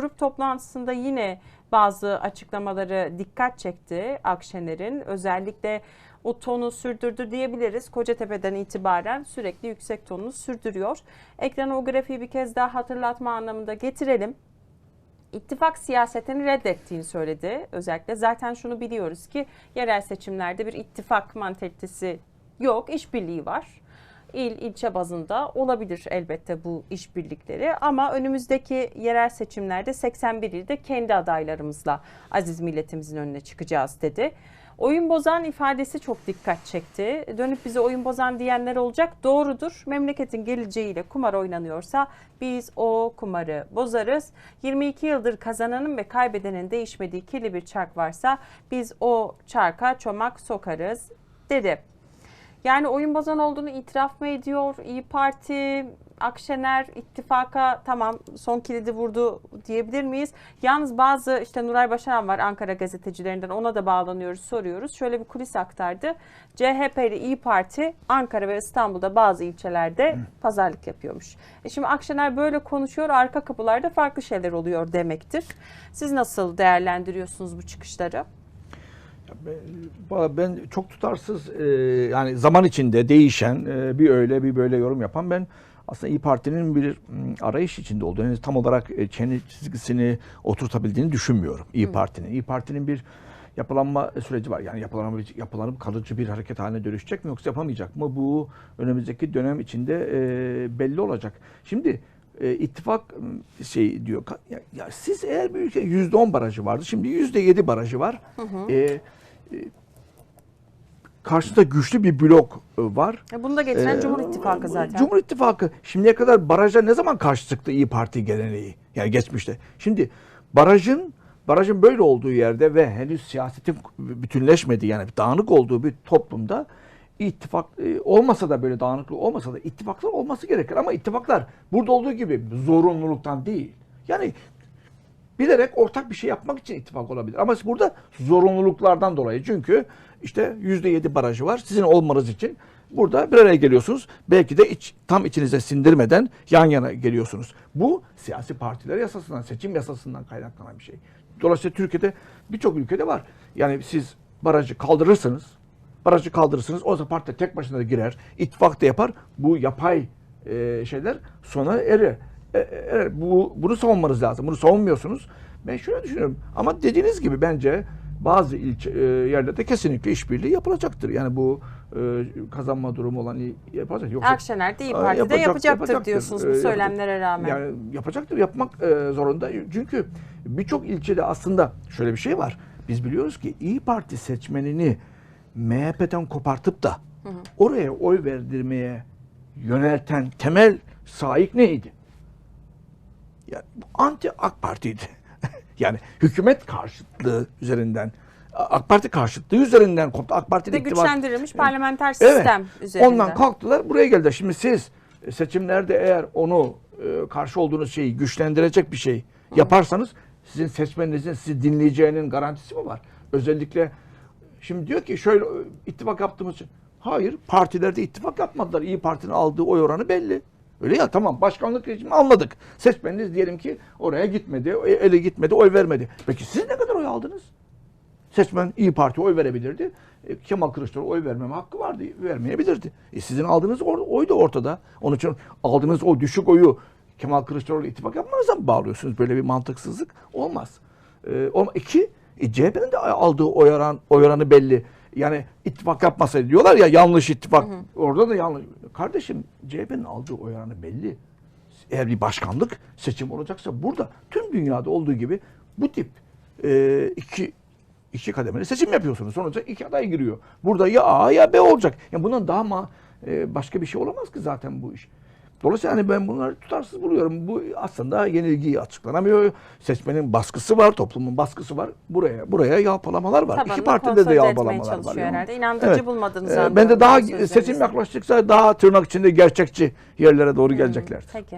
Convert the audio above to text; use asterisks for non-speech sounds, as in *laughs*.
grup toplantısında yine bazı açıklamaları dikkat çekti Akşener'in. Özellikle o tonu sürdürdü diyebiliriz. Kocatepe'den itibaren sürekli yüksek tonunu sürdürüyor. Ekrana o grafiği bir kez daha hatırlatma anlamında getirelim. İttifak siyasetini reddettiğini söyledi. Özellikle zaten şunu biliyoruz ki yerel seçimlerde bir ittifak mantalitesi yok, işbirliği var. İl, ilçe bazında olabilir elbette bu işbirlikleri ama önümüzdeki yerel seçimlerde 81 ilde kendi adaylarımızla aziz milletimizin önüne çıkacağız dedi. Oyun bozan ifadesi çok dikkat çekti. Dönüp bize oyun bozan diyenler olacak. Doğrudur. Memleketin geleceğiyle kumar oynanıyorsa biz o kumarı bozarız. 22 yıldır kazananın ve kaybedenin değişmediği kirli bir çark varsa biz o çarka çomak sokarız dedi. Yani oyun bozan olduğunu itiraf mı ediyor? İyi Parti, Akşener ittifaka tamam son kilidi vurdu diyebilir miyiz? Yalnız bazı işte Nuray Başaran var Ankara gazetecilerinden ona da bağlanıyoruz soruyoruz. Şöyle bir kulis aktardı. CHP ile İyi Parti Ankara ve İstanbul'da bazı ilçelerde pazarlık yapıyormuş. E şimdi Akşener böyle konuşuyor arka kapılarda farklı şeyler oluyor demektir. Siz nasıl değerlendiriyorsunuz bu çıkışları? Valla Ben çok tutarsız e, yani zaman içinde değişen e, bir öyle bir böyle yorum yapan ben aslında İyi Parti'nin bir arayış içinde olduğunu henüz tam olarak e, çene çizgisini oturtabildiğini düşünmüyorum İyi Parti'nin. İyi Parti'nin bir yapılanma süreci var. Yani yapılanma, yapılanıp kalıcı bir hareket haline dönüşecek mi yoksa yapamayacak mı? Bu önümüzdeki dönem içinde e, belli olacak. Şimdi e, ittifak şey diyor. Ya, ya siz eğer bir ülke %10 barajı vardı. Şimdi %7 barajı var. E, e, karşıda güçlü bir blok e, var. Bunu da getiren Ee, Cumhur İttifakı zaten. Cumhur İttifakı şimdiye kadar baraja ne zaman karşı çıktı İyi Parti geleneği? Yani geçmişte. Şimdi barajın barajın böyle olduğu yerde ve henüz siyasetin bütünleşmediği yani dağınık olduğu bir toplumda ittifak e, olmasa da böyle dağınıklık olmasa da ittifaklar olması gerekir ama ittifaklar burada olduğu gibi zorunluluktan değil. Yani bilerek ortak bir şey yapmak için ittifak olabilir. Ama burada zorunluluklardan dolayı. Çünkü işte yüzde yedi barajı var. Sizin olmanız için burada bir araya geliyorsunuz. Belki de iç, tam içinize sindirmeden yan yana geliyorsunuz. Bu siyasi partiler yasasından, seçim yasasından kaynaklanan bir şey. Dolayısıyla Türkiye'de birçok ülkede var. Yani siz barajı kaldırırsınız. Barajı kaldırırsınız. O zaman parti tek başına da girer. ittifak da yapar. Bu yapay e, şeyler sona erir. E, e, bu bunu savunmanız lazım. Bunu savunmuyorsunuz. Ben şöyle düşünüyorum. Ama dediğiniz gibi bence bazı ilçe e, yerlerde kesinlikle işbirliği yapılacaktır. Yani bu e, kazanma durumu olan yapacak. Yoksa Akşener de İyi Aa, Parti de yapacak- yapacaktır, yapacaktır. diyorsunuz bu Ee, söylemlere rağmen. yani yapacaktır, yapmak e, zorunda. Çünkü birçok ilçede aslında şöyle bir şey var. Biz biliyoruz ki İyi Parti seçmenini MHP'den kopartıp da oraya oy verdirmeye yönelten temel sahip neydi? Yani anti AK Parti'ydi. *laughs* yani hükümet karşıtlığı üzerinden AK Parti karşıtlığı üzerinden koptu. AK Parti'nin de ittifak- güçlendirilmiş parlamenter sistem üzerinden. Ondan kalktılar buraya geldiler. Şimdi siz e, seçimlerde eğer onu e, karşı olduğunuz şeyi güçlendirecek bir şey yaparsanız sizin seçmeninizin sizi dinleyeceğinin garantisi mi var? Özellikle şimdi diyor ki şöyle e, ittifak yaptığımız için. Hayır partilerde ittifak yapmadılar. İyi Parti'nin aldığı oy oranı belli. Öyle ya tamam başkanlık rejimi anladık. Seçmeniniz diyelim ki oraya gitmedi, e, ele gitmedi, oy vermedi. Peki siz ne kadar oy aldınız? Seçmen İyi Parti oy verebilirdi. E, Kemal Kılıçdaroğlu oy vermeme hakkı vardı. Vermeyebilirdi. E, sizin aldığınız oy da ortada. Onun için aldığınız o düşük oyu Kemal Kılıçdaroğlu ittifak yapmanıza mı bağlıyorsunuz? Böyle bir mantıksızlık olmaz. E, iki, e, CHP'nin de aldığı oy, oran, oy oranı belli. Yani ittifak yapmasaydı diyorlar ya yanlış ittifak. Orada da yanlış. Kardeşim CHP'nin aldığı oy oranı belli. Eğer bir başkanlık seçim olacaksa burada tüm dünyada olduğu gibi bu tip e, iki iki kademeli seçim yapıyorsunuz. Sonuçta iki aday giriyor. Burada ya A ya B olacak. Yani bundan daha ma e, başka bir şey olamaz ki zaten bu iş. Dolayısıyla hani ben bunları tutarsız buluyorum. Bu aslında yenilgiyi açıklanamıyor. Seçmenin baskısı var, toplumun baskısı var. Buraya buraya yalpalamalar var. Tabanını İki partide de yalpalamalar var. çalışıyor yani. herhalde. İnandırıcı bulmadınız Ee, Ben de daha seçim yaklaştıkça daha tırnak içinde gerçekçi yerlere doğru gelecekler. Peki.